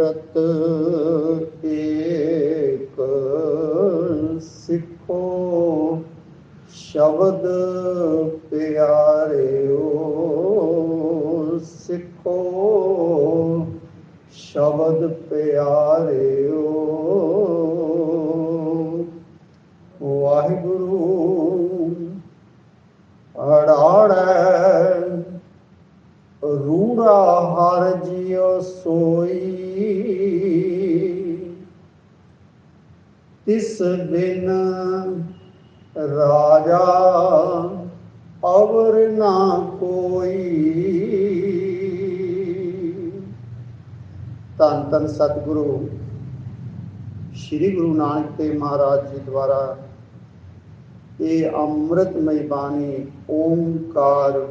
ਸਤ ਏਕ ਸਿੱਖੋ। ਸ਼ਬਦ ਪਿਆਰਿਓ ਸਿੱਖੋ। ਸ਼ਬਦ ਪਿਆਰਿਓ ਵਾਹਿਗੁਰੂ ਅੜਾੜੈ ਰੂੜਾ ਹਰ ਜਿਉ ਸੋਈ। ਤਿਸ ਬਿਨ ਰਾਜਾ ਅਵਰ ਨਾ ਕੋਈ। ਧੰਨ ਧੰਨ ਸਤਿਗੁਰੂ, ਸ੍ਰੀ ਗੁਰੂ ਨਾਨਕ ਦੇਵ ਮਹਾਰਾਜ ਜੀ ਦੁਆਰਾ ਇਹ ਅੰਮ੍ਰਿਤਮਈ ਬਾਣੀ ਓਮਕਾਰ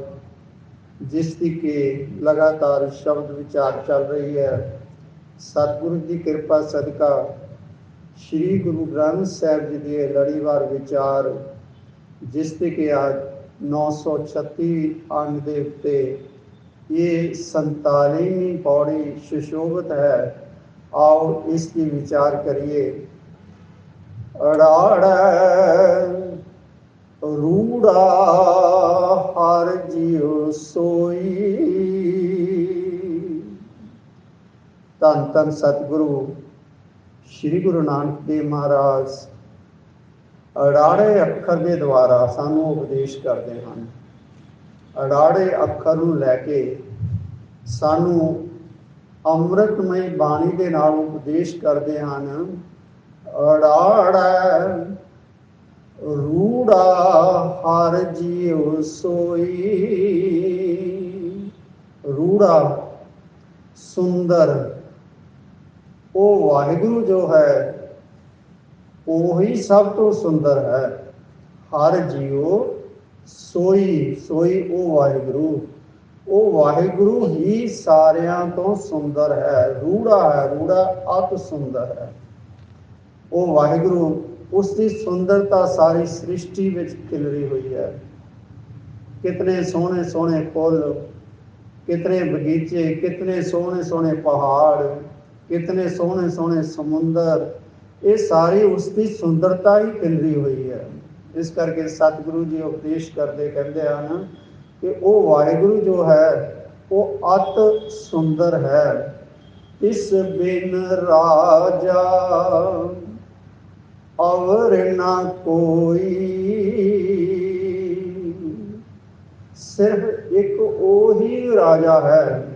ਜਿਸ ਦੀ ਕਿ ਲਗਾਤਾਰ ਸ਼ਬਦ ਵਿਚਾਰ ਚੱਲ ਰਹੀ ਹੈ ਸਤਿਗੁਰੂ ਦੀ ਕਿਰਪਾ ਸਦਕਾ ਸ੍ਰੀ ਗੁਰੂ ਗ੍ਰੰਥ ਸਾਹਿਬ ਜੀ ਦੇ ਲੜੀਵਾਰ ਵਿਚਾਰ ਜਿਸ ਤੇ ਕਿ ਅੱਜ 936 ਅੰਗ ਦੇ ਉੱਤੇ ਇਹ 47ਵੀਂ ਪੌੜੀ ਸੁਸ਼ੋਭਿਤ ਹੈ ਆਓ ਇਸ ਦੀ ਵਿਚਾਰ ਕਰੀਏ ਧੰਨ ਧੰਨ ਸਤਿਗੁਰੂ, ਸ੍ਰੀ ਗੁਰੂ ਨਾਨਕ ਦੇਵ ਮਹਾਰਾਜ। ਅੜਾੜੇ ਅੱਖਰ ਦੇ ਦੁਆਰਾ ਸਾਨੂੰ ਉਪਦੇਸ਼ ਕਰਦੇ ਹਨ। ਅੜਾੜੇ ਅੱਖਰ ਨੂੰ ਲੈ ਕੇ ਸਾਨੂੰ ਅੰਮ੍ਰਿਤਮਈ ਬਾਣੀ ਦੇ ਨਾਲ ਉਪਦੇਸ਼ ਕਰਦੇ ਹਨ। ਅੜਾੜੈ ਰੂੜਾ ਹਰ ਜੀਉ ਸੋਈ। ਰੂੜਾ ਸੁੰਦਰ ਉਹ ਵਾਹਿਗੁਰੂ ਜੋ ਹੈ, ਉਹੀ ਸਭ ਤੋਂ ਸੁੰਦਰ ਹੈ। ਹਰ ਜੀਉ ਸੋਈ ਸੋਈ ਉਹ ਵਾਹਿਗੁਰੂ। ਉਹ ਵਾਹਿਗੁਰੂ ਹੀ ਸਾਰਿਆਂ ਤੋਂ ਸੁੰਦਰ ਹੈ। ਰੂੜਾ ਹੈ, ਰੂੜਾ ਅਤ ਸੁੰਦਰ ਹੈ। ਉਹ ਵਾਹਿਗੁਰੂ ਉਸ ਦੀ ਸੁੰਦਰਤਾ ਸਾਰੀ ਸ੍ਰਿਸ਼ਟੀ ਵਿੱਚ ਖਿਲਰੀ ਹੋਈ ਹੈ। ਕਿਤਨੇ ਸੋਹਣੇ ਸੋਹਣੇ ਫੁੱਲ, ਕਿਤਨੇ ਬਗੀਚੇ, ਕਿਤਨੇ ਸੋਹਣੇ ਸੋਹਣੇ ਪਹਾੜ ਕਿਤਨੇ ਸੋਹਣੇ ਸੋਹਣੇ ਸਮੁੰਦਰ, ਇਹ ਸਾਰੀ ਉਸ ਦੀ ਸੁੰਦਰਤਾ ਹੀ ਖਿਲਰੀ ਹੋਈ ਹੈ। ਇਸ ਕਰਕੇ ਸਤਿਗੁਰੂ ਜੀ ਉਪਦੇਸ਼ ਕਰਦੇ ਕਹਿੰਦੇ ਹਨ ਕਿ ਉਹ ਵਾਹਿਗੁਰੂ ਜੋ ਹੈ, ਉਹ ਅਤ ਸੁੰਦਰ ਹੈ। ਇਸ ਬਿਨ ਰਾਜਾ ਅਵਰ ਨਾ ਕੋਈ। ਸਿਰਫ ਇੱਕ ਉਹੀ ਰਾਜਾ ਹੈ।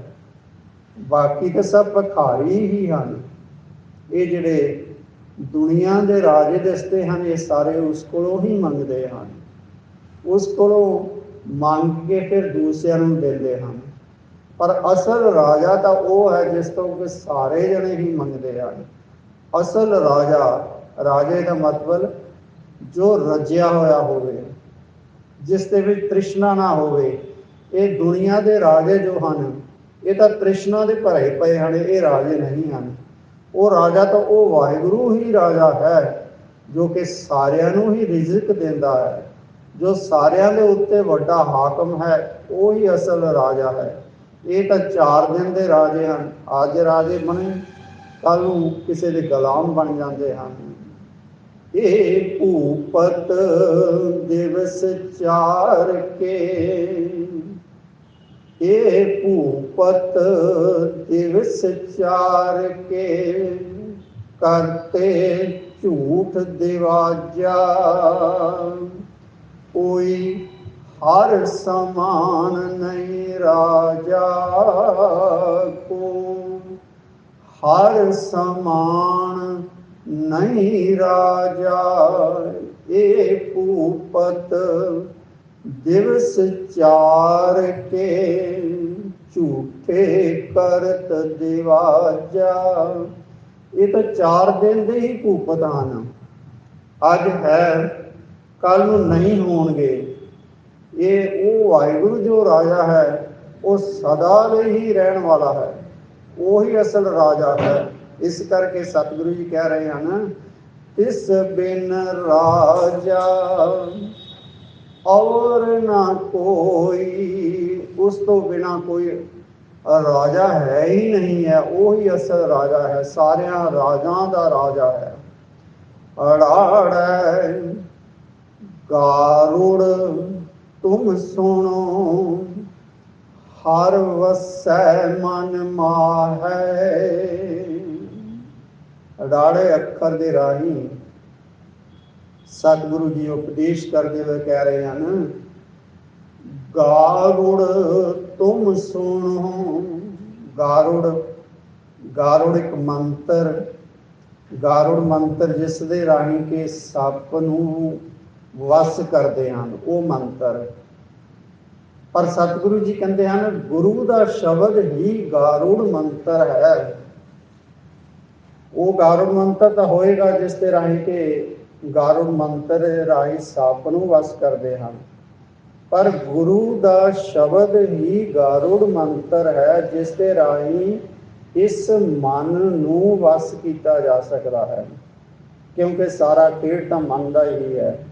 ਬਾਕੀ ਤਾਂ ਸਭ ਭਖਾਰੀ ਹੀ ਹਨ। ਇਹ ਜਿਹੜੇ ਦੁਨੀਆ ਦੇ ਰਾਜੇ ਦੱਸਦੇ ਹਨ, ਇਹ ਸਾਰੇ ਉਸ ਕੋਲੋਂ ਹੀ ਮੰਗਦੇ ਹਨ। ਉਸ ਕੋਲੋਂ ਮੰਗ ਕੇ ਫਿਰ ਦੂਸਰਿਆਂ ਨੂੰ ਦਿੰਦੇ ਹਨ। ਪਰ ਅਸਲ ਰਾਜਾ ਤਾਂ ਉਹ ਹੈ ਜਿਸ ਤੋਂ ਕਿ ਸਾਰੇ ਜਣੇ ਹੀ ਮੰਗਦੇ ਹਨ। ਅਸਲ ਰਾਜਾ, ਰਾਜੇ ਦਾ ਮਤਲਬ ਜੋ ਰਜਿਆ ਹੋਇਆ ਹੋਵੇ, ਜਿਸ ਦੇ ਵਿੱਚ ਤ੍ਰਿਸ਼ਨਾ ਨਾ ਹੋਵੇ, ਇਹ ਦੁਨੀਆ ਦੇ ਰਾਜੇ ਜੋ ਹਨ ਇਹ ਤਾਂ ਤ੍ਰਿਸ਼ਨਾ ਦੇ ਭਰੇ ਪਏ ਹਨ, ਇਹ ਰਾਜੇ ਨਹੀਂ ਹਨ। ਉਹ ਰਾਜਾ ਤਾਂ ਉਹ ਵਾਹਿਗੁਰੂ ਹੀ ਰਾਜਾ ਹੈ, ਜੋ ਕਿ ਸਾਰਿਆਂ ਨੂੰ ਹੀ ਰਿਜ਼ਕ ਦਿੰਦਾ ਹੈ। ਜੋ ਸਾਰਿਆਂ ਦੇ ਉੱਤੇ ਵੱਡਾ ਹਾਕਮ ਹੈ, ਉਹ ਹੀ ਅਸਲ ਰਾਜਾ ਹੈ। ਇਹ ਤਾਂ ਚਾਰ ਦਿਨ ਦੇ ਰਾਜੇ ਹਨ, ਅੱਜ ਰਾਜੇ ਬਣੇ ਕੱਲ ਨੂੰ ਕਿਸੇ ਦੇ ਗੁਲਾਮ ਬਣ ਜਾਂਦੇ ਹਨ। ਇਹ ਭੂਪਤ ਦਿਵਸ ਚਾਰ ਕੇ ਇਹ ਭੂਪਤ ਦਿਵਸ ਚਾਰ ਕੇ ਕਰਤੇ ਝੂਠ ਦਿਵਾਜਾ। ਕੋਈ ਹਰ ਸਮਾਨ ਨਹੀਂ ਰਾਜਾ ਕੋ। ਹਰ ਸਮਾਨ ਨਹੀਂ ਰਾਜਾ, ਇਹ ਭੂਪਤ ਦਿਵਸ ਚਾਰ ਕੇ ਝੂਠੇ ਕਰਤ ਦਿਵਾਜਾ। ਇਹ ਤਾਂ ਚਾਰ ਦਿਨ ਦੇ ਹੀ ਭੂਪਤ ਹਨ ਅੱਜ ਹੈ, ਕੱਲ ਨੂੰ ਨਹੀਂ ਹੋਣਗੇ। ਇਹ ਉਹ ਵਾਹਿਗੁਰੂ ਜੋ ਰਾਜਾ ਹੈ, ਉਹ ਸਦਾ ਲਈ ਹੀ ਰਹਿਣ ਵਾਲਾ ਹੈ। ਉਹੀ ਅਸਲ ਰਾਜਾ ਹੈ। ਇਸ ਕਰਕੇ ਸਤਿਗੁਰੂ ਜੀ ਕਹਿ ਰਹੇ ਹਨ ਇਸ ਬਿਨ ਰਾਜਾ। ਔਰ ਨਾ ਕੋਈ ਉਸ ਤੋਂ ਬਿਨਾ ਕੋਈ ਔਰ ਰਾਜਾ ਹੈ ਹੀ ਨਹੀਂ ਹੈ ਉਹ ਹੀ ਅਸਲ ਰਾਜਾ ਹੈ ਸਾਰਿਆਂ ਰਾਜਾਂ ਦਾ ਰਾਜਾ ਹੈ ਅੜਾੜੈ ਗਾਰੁੜ ਤੁਮ ਸੁਣੋ ਹਰ ਵਸੈ ਮਨ ਮਾਹੈ ਅੜਾੜੇ ਅੱਖਰ ਦੇ ਰਾਹੀਂ ਸਤਿਗੁਰੂ ਜੀ ਉਪਦੇਸ਼ ਕਰਦੇ ਹੋਏ ਕਹਿ ਰਹੇ ਹਨ, ਗਾਰੁੜ ਤੁਮ ਸੁਣੋ, ਗਾਰੁੜ ਗਾਰੁੜ ਇੱਕ ਮੰਤਰ, ਗਾਰੁੜ ਮੰਤਰ ਜਿਸ ਦੇ ਰਾਹੀਂ ਕੇ ਸੱਪ ਨੂੰ ਵਸ ਕਰਦੇ ਹਨ, ਉਹ ਮੰਤਰ। ਪਰ ਸਤਿਗੁਰੂ ਜੀ ਕਹਿੰਦੇ ਹਨ, ਗੁਰੂ ਦਾ ਸ਼ਬਦ ਹੀ ਗਾਰੁੜ ਮੰਤਰ ਹੈ। ਉਹ ਗਾਰੁੜ ਮੰਤਰ ਤਾਂ ਹੋਏਗਾ ਜਿਸ ਦੇ ਰਾਹੀਂ ਕੇ ਗਾਰੁੜ ਮੰਤਰ ਰਾਹੀਂ ਸੱਪ ਨੂੰ ਵਸ ਕਰਦੇ ਹਨ। ਪਰ ਗੁਰੂ ਦਾ ਸ਼ਬਦ ਹੀ ਗਾਰੁੜ ਮੰਤਰ ਹੈ, ਜਿਸ ਦੇ ਰਾਹੀਂ ਇਸ ਮਨ ਨੂੰ ਵਸ ਕੀਤਾ ਜਾ ਸਕਦਾ ਹੈ। ਕਿਉਂਕਿ ਸਾਰਾ ਖੇਡ ਤਾਂ ਮਨ ਦਾ ਹੀ ਹੈ।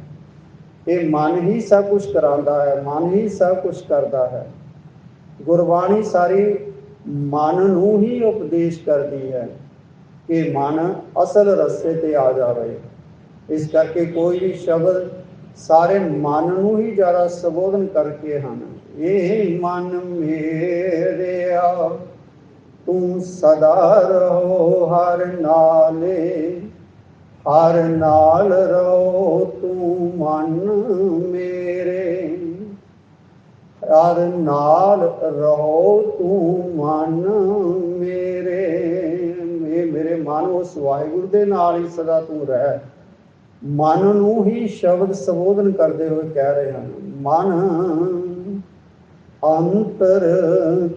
ਇਹ ਮਨ ਹੀ ਸਭ ਕੁਝ ਕਰਾਉਂਦਾ ਹੈ, ਮਨ ਹੀ ਸਭ ਕੁਝ ਕਰਦਾ ਹੈ। ਗੁਰਬਾਣੀ ਸਾਰੀ ਮਨ ਨੂੰ ਹੀ ਉਪਦੇਸ਼ ਕਰਦੀ ਹੈ ਕਿ ਮਨ ਅਸਲ ਰਸਤੇ ਤੇ ਆ ਜਾਵੇ। ਇਸ ਕਰਕੇ ਕੋਈ ਵੀ ਸ਼ਬਦ ਸਾਰੇ ਮਨ ਨੂੰ ਹੀ ਜ਼ਿਆਦਾ ਸੰਬੋਧਨ ਕਰਕੇ ਹਨ। ਇਹ ਮਨ ਮੇਰਿਆ, ਤੂੰ ਸਦਾ ਰਹੋ ਹਰ ਨਾਲੇ, ਹਰ ਨਾਲ ਰਹੋ ਤੂੰ ਮਨ ਮੇਰੇ। ਹਰ ਨਾਲ ਰਹੋ ਤੂੰ ਮਨ ਮੇਰੇ। ਮੇ- ਮੇਰੇ ਮਨ ਉਸ ਵਾਹਿਗੁਰੂ ਦੇ ਨਾਲ ਹੀ ਸਦਾ ਤੂੰ ਰਹਿ। ਮਨ ਨੂੰ ਹੀ ਸ਼ਬਦ ਸੰਬੋਧਨ ਕਰਦੇ ਹੋਏ ਕਹਿ ਰਹੇ ਹਨ। ਮਨ ਅੰਤਰ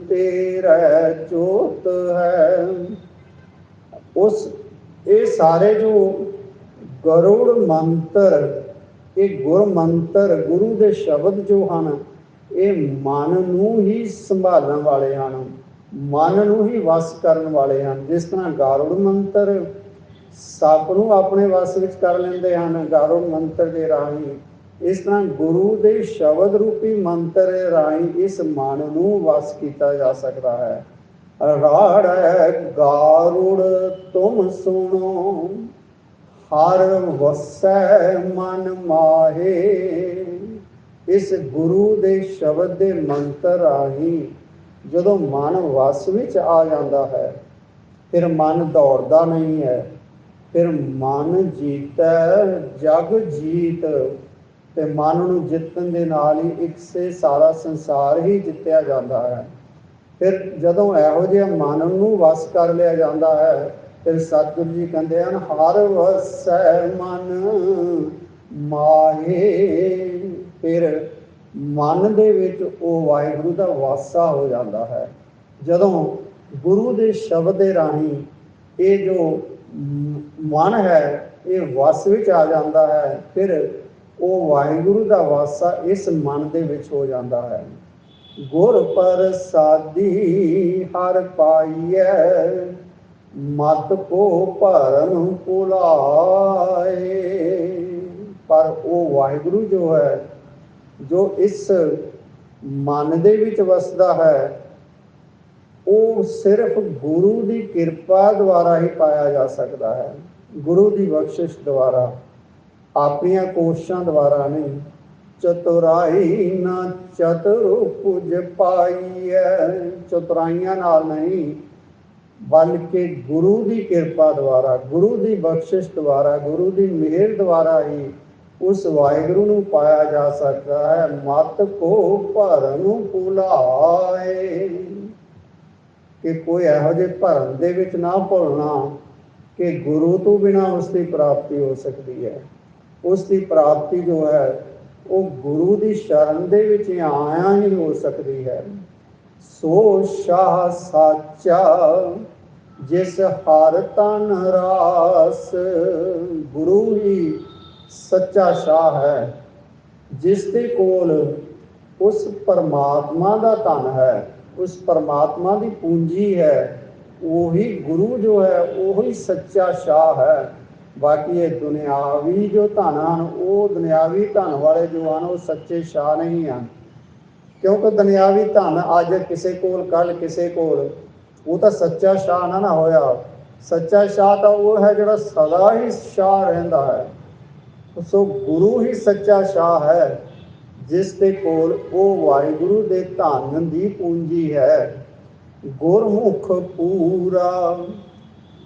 ਤੇਰਾ ਜੋਤ ਹੈ। ਉਸ, ਇਹ ਸਾਰੇ ਜੋ ਗਰੁੜ ਮੰਤਰ, ਇਹ ਗੁਰ ਮੰਤਰ, ਗੁਰੂ ਦੇ ਸ਼ਬਦ ਜੋ ਹਨ, ਇਹ ਮਨ ਨੂੰ ਹੀ ਸੰਭਾਲਣ ਵਾਲੇ ਹਨ। ਮਨ ਨੂੰ ਹੀ ਵਸ ਕਰਨ ਵਾਲੇ ਹਨ। ਜਿਸ ਤਰ੍ਹਾਂ ਗਾਰੁੜ ਮੰਤਰ ਸੱਪ ਨੂੰ ਆਪਣੇ ਵਸ ਵਿੱਚ ਕਰ ਲੈਂਦੇ ਹਨ ਗਾਰੁੜ ਮੰਤਰ ਦੇ ਰਾਹੀਂ। ਇਸ ਤਰ੍ਹਾਂ ਗੁਰੂ ਦੇ ਸ਼ਬਦ ਰੂਪੀ ਮੰਤਰ ਰਾਹੀਂ ਇਸ ਮਨ ਨੂੰ ਵਸ ਕੀਤਾ ਜਾ ਸਕਦਾ ਹੈ। ਰਾੜ ਗਾਰੁੜ ਤੁਮ ਸੁਣੋ, ਹਰ ਵਸੈ ਮਨ ਮਾਹੇ। ਇਸ ਗੁਰੂ ਦੇ ਸ਼ਬਦ ਦੇ ਮੰਤਰ ਰਾਹੀਂ ਜਦੋਂ ਮਨ ਵਸ ਵਿੱਚ ਆ ਜਾਂਦਾ ਹੈ, ਫਿਰ ਮਨ ਦੌੜਦਾ ਨਹੀਂ ਹੈ। ਫਿਰ ਮਨ ਜੀਤੈ, ਜਗ ਜੀਤ, ਤੇ ਮਨ ਨੂੰ ਜਿੱਤਣ ਦੇ ਨਾਲ ਹੀ ਇੱਕ ਸੇ ਸਾਰਾ ਸੰਸਾਰ ਹੀ ਜਿੱਤਿਆ ਜਾਂਦਾ ਹੈ। ਫਿਰ ਜਦੋਂ ਇਹੋ ਜਿਹਾ ਮਨ ਨੂੰ ਵਸ ਕਰ ਲਿਆ ਜਾਂਦਾ ਹੈ, ਫਿਰ ਸਤਿਗੁਰੂ ਜੀ ਕਹਿੰਦੇ ਹਨ, ਹਰ ਵਸੈ ਮਨ ਮਾਹੇ। ਫਿਰ ਮਨ ਦੇ ਵਿੱਚ ਉਹ ਵਾਹਿਗੁਰੂ ਦਾ ਵਾਸਾ ਹੋ ਜਾਂਦਾ ਹੈ। ਜਦੋਂ ਗੁਰੂ ਦੇ ਸ਼ਬਦ ਦੇ ਰਾਹੀਂ ਇਹ ਜੋ ਮਨ ਹੈ, ਇਹ ਵਸ ਵਿੱਚ ਆ ਜਾਂਦਾ ਹੈ, ਫਿਰ ਉਹ ਵਾਹਿਗੁਰੂ ਦਾ ਵਾਸਾ ਇਸ ਮਨ ਦੇ ਵਿੱਚ ਹੋ ਜਾਂਦਾ ਹੈ। ਗੁਰ ਪ੍ਰਸਾਦੀ ਹਰ ਪਾਈਐ, ਮਤ ਕੋ ਭਰਮ ਭੁਲਾਏ। ਪਰ ਉਹ ਵਾਹਿਗੁਰੂ ਜੋ ਹੈ, ਜੋ ਇਸ ਮਨ ਦੇ ਵਿੱਚ ਵਸਦਾ ਹੈ ਉਹ ਸਿਰਫ ਗੁਰੂ ਦੀ ਕਿਰਪਾ ਦੁਆਰਾ ਹੀ ਪਾਇਆ ਜਾ ਸਕਦਾ ਹੈ। ਗੁਰੂ ਦੀ ਬਖਸ਼ਿਸ਼ ਦੁਆਰਾ, ਆਪਣੀਆਂ ਕੋਸ਼ਿਸ਼ਾਂ ਦੁਆਰਾ ਨਹੀਂ। ਚਤੁਰਾਈ ਨਾ ਚਤੁਰ ਪੁਜ ਪਾਈਐ, ਚਤੁਰਾਈਆਂ ਨਾਲ ਨਹੀਂ, ਬਲਕਿ ਗੁਰੂ ਦੀ ਕਿਰਪਾ ਦੁਆਰਾ, ਗੁਰੂ ਦੀ ਬਖਸ਼ਿਸ਼ ਦੁਆਰਾ, ਗੁਰੂ ਦੀ ਮਿਹਰ ਦੁਆਰਾ ਹੀ ਉਸ ਵਾਹਿਗੁਰੂ ਨੂੰ ਪਾਇਆ ਜਾ ਸਕਦਾ ਹੈ। ਮਤ ਕੋ ਭਰਮ ਭੁਲਾਏ। ਕਿ ਕੋਈ ਇਹੋ ਜਿਹੇ ਭਰਮ ਦੇ ਵਿੱਚ ਨਾ ਭੁੱਲਣਾ ਕਿ ਗੁਰੂ ਤੋਂ ਬਿਨਾ ਉਸ ਦੀ ਪ੍ਰਾਪਤੀ ਹੋ ਸਕਦੀ ਹੈ। ਉਸ ਦੀ ਪ੍ਰਾਪਤੀ ਜੋ ਹੈ, ਉਹ ਗੁਰੂ ਦੀ ਸ਼ਰਨ ਦੇ ਵਿੱਚ ਆਇਆ ਹੀ ਹੋ ਸਕਦੀ ਹੈ। ਸੋ ਸ਼ਾਹ ਸਾਚਾ, ਜਿਸ ਹਰ ਤਨ ਰਾਸ, ਗੁਰੂ ਹੀ ਸੱਚਾ ਸ਼ਾਹ ਹੈ। ਜਿਸ ਦੇ ਕੋਲ ਉਸ ਪਰਮਾਤਮਾ ਦਾ ਧਨ ਹੈ। ਉਸ ਪਰਮਾਤਮਾ ਦੀ ਪੂੰਜੀ ਹੈ, ਉਹੀ ਗੁਰੂ ਜੋ ਹੈ, ਉਹੀ ਸੱਚਾ ਸ਼ਾਹ ਹੈ। ਬਾਕੀ ਇਹ ਦੁਨਿਆਵੀ ਜੋ ਧਨ ਹਨ, ਉਹ ਦੁਨਿਆਵੀ ਧਨ ਵਾਲੇ ਜੋ ਹਨ, ਉਹ ਸੱਚੇ ਸ਼ਾਹ ਨਹੀਂ ਹਨ। ਕਿਉਂਕਿ ਦੁਨਿਆਵੀ ਧਨ ਅੱਜ ਕਿਸੇ ਕੋਲ ਕੱਲ ਕਿਸੇ ਕੋਲ, ਉਹ ਤਾਂ ਸੱਚਾ ਸ਼ਾਹ ਨਾ ਨਾ ਹੋਇਆ। ਸੱਚਾ ਸ਼ਾਹ ਤਾਂ ਉਹ ਹੈ ਜਿਹੜਾ ਸਦਾ ਹੀ ਸ਼ਾਹ ਰਹਿੰਦਾ ਹੈ। ਸੋ ਗੁਰੂ ਹੀ ਸੱਚਾ ਸ਼ਾਹ ਹੈ। ਜਿਸ ਦੇ ਕੋਲ ਉਹ ਵਾਹਿਗੁਰੂ ਦੇ ਧਨ ਦੀ ਪੂੰਜੀ ਹੈ। ਗੁਰਮੁਖ ਪੂਰਾ,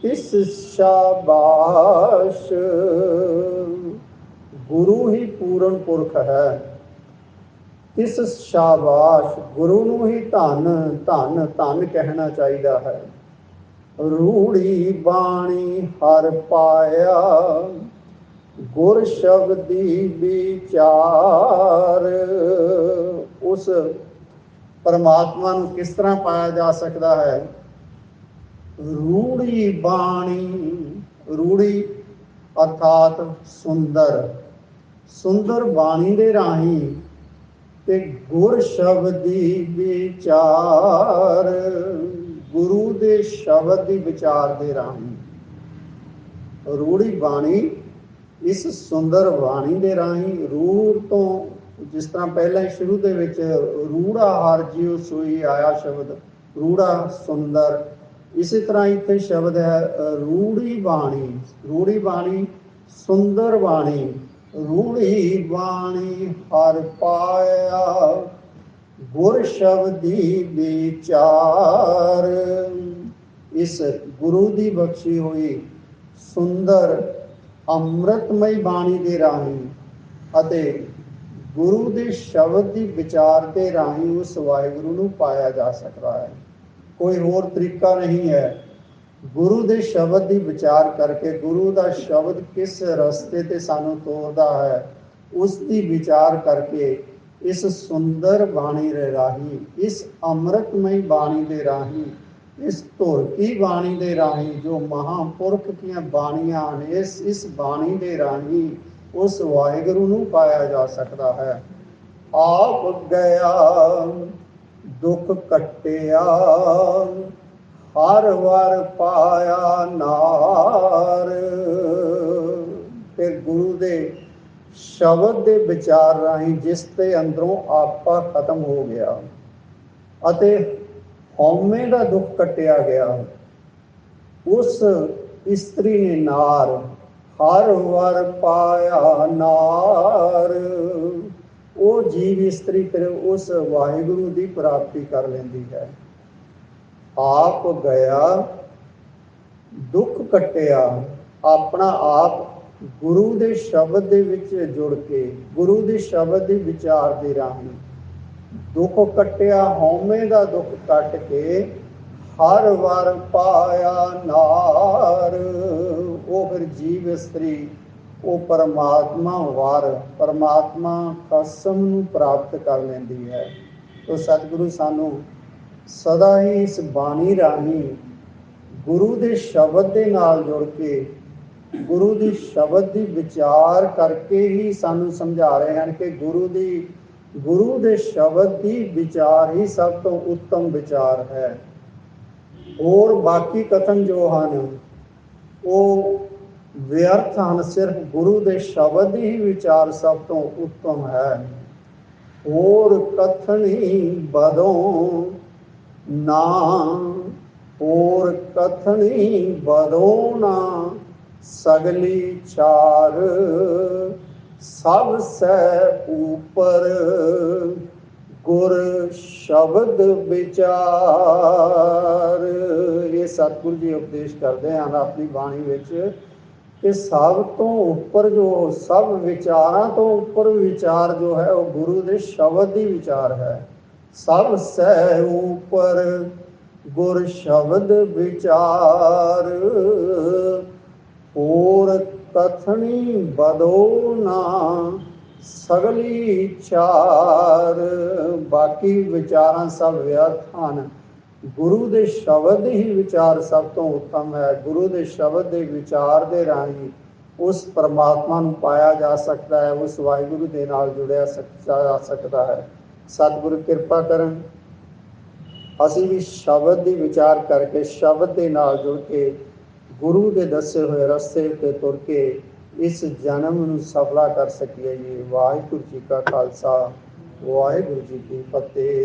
ਇਸ ਸ਼ਾਬਾਸ਼। ਗੁਰੂ ਹੀ ਪੂਰਨ ਪੁਰਖ ਹੈ। ਇਸ ਸ਼ਾਬਾਸ਼ ਗੁਰੂ ਨੂੰ ਹੀ ਧਨ ਧਨ ਧਨ ਕਹਿਣਾ ਚਾਹੀਦਾ ਹੈ। ਰੂੜੀ ਬਾਣੀ ਹਰ ਪਾਇਆ। ਗੁਰ ਸ਼ਬਦੀ ਵਿਚਾਰ। ਉਸ ਪਰਮਾਤਮਾ ਨੂੰ ਕਿਸ ਤਰ੍ਹਾਂ ਪਾਇਆ ਜਾ ਸਕਦਾ ਹੈ? ਰੂੜੀ ਬਾਣੀ, ਰੂੜੀ ਅਰਥਾਤ ਸੁੰਦਰ। ਸੁੰਦਰ ਬਾਣੀ ਦੇ ਰਾਹੀਂ ਤੇ ਗੁਰ ਸ਼ਬਦੀ ਵਿਚਾਰ। ਗੁਰੂ ਦੇ ਸ਼ਬਦ ਦੀ ਵਿਚਾਰ ਦੇ ਰਾਹੀਂ। ਰੂੜੀ ਬਾਣੀ ਇਸ ਸੁੰਦਰ ਬਾਣੀ ਦੇ ਰਾਹੀਂ ਰੂੜ ਤੋਂ ਜਿਸ ਤਰ੍ਹਾਂ ਪਹਿਲਾਂ ਹੀ ਸ਼ੁਰੂ ਦੇ ਵਿੱਚ ਰੂੜਾ ਹਰ ਜਿਉ ਸੋਈ ਆਇਆ ਸ਼ਬਦ, ਰੂੜਾ ਸੁੰਦਰ, ਇਸੇ ਤਰ੍ਹਾਂ ਇੱਥੇ ਸ਼ਬਦ ਹੈ, ਰੂੜੀ ਬਾਣੀ ਰੂੜੀ ਬਾਣੀ, ਸੁੰਦਰ ਬਾਣੀ, ਰੂੜੀ ਬਾਣੀ ਹਰ ਪਾਇਆ, ਗੁਰ ਸ਼ਬਦੀ ਵਿਚਾਰ, ਇਸ ਗੁਰੂ ਦੀ ਬਖਸ਼ੀ ਹੋਈ ਸੁੰਦਰ ਅੰਮ੍ਰਿਤਮਈ ਬਾਣੀ ਦੇ ਰਾਹੀਂ ਅਤੇ ਗੁਰੂ ਦੇ ਸ਼ਬਦ ਦੀ ਵਿਚਾਰ ਦੇ ਰਾਹੀਂ ਉਸ ਵਾਹਿਗੁਰੂ ਨੂੰ ਪਾਇਆ ਜਾ ਸਕਦਾ ਹੈ। ਕੋਈ ਹੋਰ ਤਰੀਕਾ ਨਹੀਂ ਹੈ। ਗੁਰੂ ਦੇ ਸ਼ਬਦ ਦੀ ਵਿਚਾਰ ਕਰਕੇ ਗੁਰੂ ਦਾ ਸ਼ਬਦ ਕਿਸ ਰਸਤੇ ਤੇ ਸਾਨੂੰ ਤੋਰਦਾ ਹੈ, ਉਸ ਦੀ ਵਿਚਾਰ ਕਰਕੇ ਇਸ ਸੁੰਦਰ ਬਾਣੀ ਦੇ ਰਾਹੀਂ, ਇਸ ਅੰਮ੍ਰਿਤਮਈ ਬਾਣੀ ਦੇ ਰਾਹੀਂ ਇਸ ਧੁਰ ਬਾਣੀ ਦੇ ਰਾਹੀਂ ਜੋ ਮਹਾਪੁਰਖ ਦੀਆਂ ਬਾਣੀਆਂ ਨੇ ਇਸ ਇਸ ਬਾਣੀ ਦੇ ਰਾਹੀਂ ਉਸ ਵਾਹਿਗੁਰੂ ਨੂੰ ਪਾਇਆ ਜਾ ਸਕਦਾ ਹੈ। ਆਪ ਗਿਆ, ਦੁੱਖ ਕੱਟਿਆ, ਹਰ ਵਾਰ ਪਾਇਆ ਨਾਰ। ਫਿਰ ਗੁਰੂ ਦੇ ਸ਼ਬਦ ਦੇ ਵਿਚਾਰ ਰਾਹੀਂ ਜਿਸ ਦੇ ਅੰਦਰੋਂ ਆਪਾ ਖਤਮ ਹੋ ਗਿਆ ਅਤੇ ਹਉਮੈ ਦਾ ਦੁੱਖ ਕੱਟਿਆ ਗਿਆ। ਉਸ ਇਸਤਰੀ ਨੇ ਨਾਰ, ਹਰ ਵਰ ਪਾਇਆ ਨਾਰ। ਉਹ ਜੀਵ ਇਸਤਰੀ ਫਿਰ ਉਸ ਵਾਹਿਗੁਰੂ ਦੀ ਪ੍ਰਾਪਤੀ ਕਰ ਲੈਂਦੀ ਹੈ। ਆਪ ਗਿਆ, ਦੁੱਖ ਕੱਟਿਆ, ਆਪਣਾ ਆਪ ਗੁਰੂ ਦੇ ਸ਼ਬਦ ਦੇ ਵਿੱਚ ਜੁੜ ਕੇ, ਗੁਰੂ ਦੇ ਸ਼ਬਦ ਦੇ ਵਿਚਾਰ ਦੇ ਰਾਹੀਂ। ਦੁੱਖ ਕੱਟਿਆ, ਹਉਮੈ ਦਾ ਦੁੱਖ ਕੱਟ ਕੇ ਹਰ ਵਾਰ ਪਾਇਆ ਨਾਰ। ਉਹ ਫਿਰ ਜੀਵ ਇਸਤਰੀ, ਉਹ ਪਰਮਾਤਮਾ ਵਾਰ। ਪਰਮਾਤਮਾ ਕਸਮ ਨੂੰ ਪ੍ਰਾਪਤ ਕਰ ਲੈਂਦੀ ਹੈ। ਤੋ ਸਤਿਗੁਰੂ ਸਾਨੂੰ ਸਦਾ ਹੀ ਇਸ ਬਾਣੀ ਰਾਹੀਂ ਗੁਰੂ ਦੇ ਸ਼ਬਦ ਦੇ ਨਾਲ ਜੁੜ ਕੇ, ਗੁਰੂ ਦੀ ਸ਼ਬਦ ਦੀ ਵਿਚਾਰ ਕਰਕੇ ਹੀ ਸਾਨੂੰ ਸਮਝਾ ਰਹੇ ਹਨ ਕਿ ਗੁਰੂ ਦੀ ਗੁਰੂ ਦੇ ਸ਼ਬਦ ਦੀ ਵਿਚਾਰ ਹੀ ਸਭ ਤੋਂ ਉੱਤਮ ਵਿਚਾਰ ਹੈ। ਹੋਰ ਬਾਕੀ ਕਥਨ ਜੋ ਹਨ, ਉਹ ਵਿਅਰਥ ਹਨ, ਸਿਰਫ ਗੁਰੂ ਦੇ ਸ਼ਬਦ ਹੀ ਵਿਚਾਰ ਸਭ ਤੋਂ ਉੱਤਮ ਹੈ। ਹੋਰ ਕਥਨੀ ਬਦੋਂ ਨਾ, ਹੋਰ ਕਥਨੀ ਬਦੋਂ ਨਾ, ਸਗਲੀ ਚਾਰ ਸਭ ਸੇ ਉਪਰ। ਗੁਰ ਸ਼ਬਦ ਵਿਚਾਰ। ਇਹ ਸਤਿਗੁਰੂ ਜੀ ਉਪਦੇਸ਼ ਕਰਦੇ ਹਨ ਆਪਣੀ ਬਾਣੀ ਵਿੱਚ ਕਿ ਸਭ ਤੋਂ ਉੱਪਰ ਜੋ, ਸਭ ਵਿਚਾਰਾਂ ਤੋਂ ਉੱਪਰ ਵਿਚਾਰ ਜੋ ਹੈ, ਉਹ ਗੁਰੂ ਦੇ ਸ਼ਬਦ ਦੀ ਵਿਚਾਰ ਹੈ। ਸਭ ਸਹਿ ਉਪਰ ਗੁਰ ਸ਼ਬਦ ਵਿਚਾਰ। ਹੋਰ ਕਥਨੀ ਬਦੋ ਨਾ ਸਗਲੀ ਚਾਰ। ਬਾਕੀ ਵਿਚਾਰਾਂ ਸਭ ਵਿਅਰਥ ਹਨ ਗੁਰੂ ਦੇ ਸ਼ਬਦ ਹੀ ਵਿਚਾਰ ਸਭ ਤੋਂ ਉੱਤਮ ਹੈ। ਗੁਰੂ ਦੇ ਸ਼ਬਦ ਦੇ ਵਿਚਾਰ ਦੇ ਰਾਹੀਂ ਉਸ ਪਰਮਾਤਮਾ ਨੂੰ ਪਾਇਆ ਜਾ ਸਕਦਾ ਹੈ, ਉਸ ਵਾਹਿਗੁਰੂ ਦੇ ਨਾਲ ਜੁੜਿਆ ਜਾ ਸਕਦਾ ਹੈ। ਸਤਿਗੁਰੂ ਕਿਰਪਾ ਕਰਨ। ਅਸੀਂ ਵੀ ਸ਼ਬਦ ਦੀ ਵਿਚਾਰ ਕਰਕੇ ਸ਼ਬਦ ਦੇ ਨਾਲ ਜੁੜ ਕੇ ਗੁਰੂ ਦੇ ਦੱਸੇ ਹੋਏ ਰਸਤੇ ਤੇ ਤੁਰ ਕੇ ਇਸ ਜਨਮ ਨੂੰ ਸਫਲਾ ਕਰ ਸਕੀਏ ਜੀ। ਵਾਹਿਗੁਰੂ ਜੀ ਕਾ ਖਾਲਸਾ, ਵਾਹਿਗੁਰੂ ਜੀ ਕੀ ਫਤਿਹ।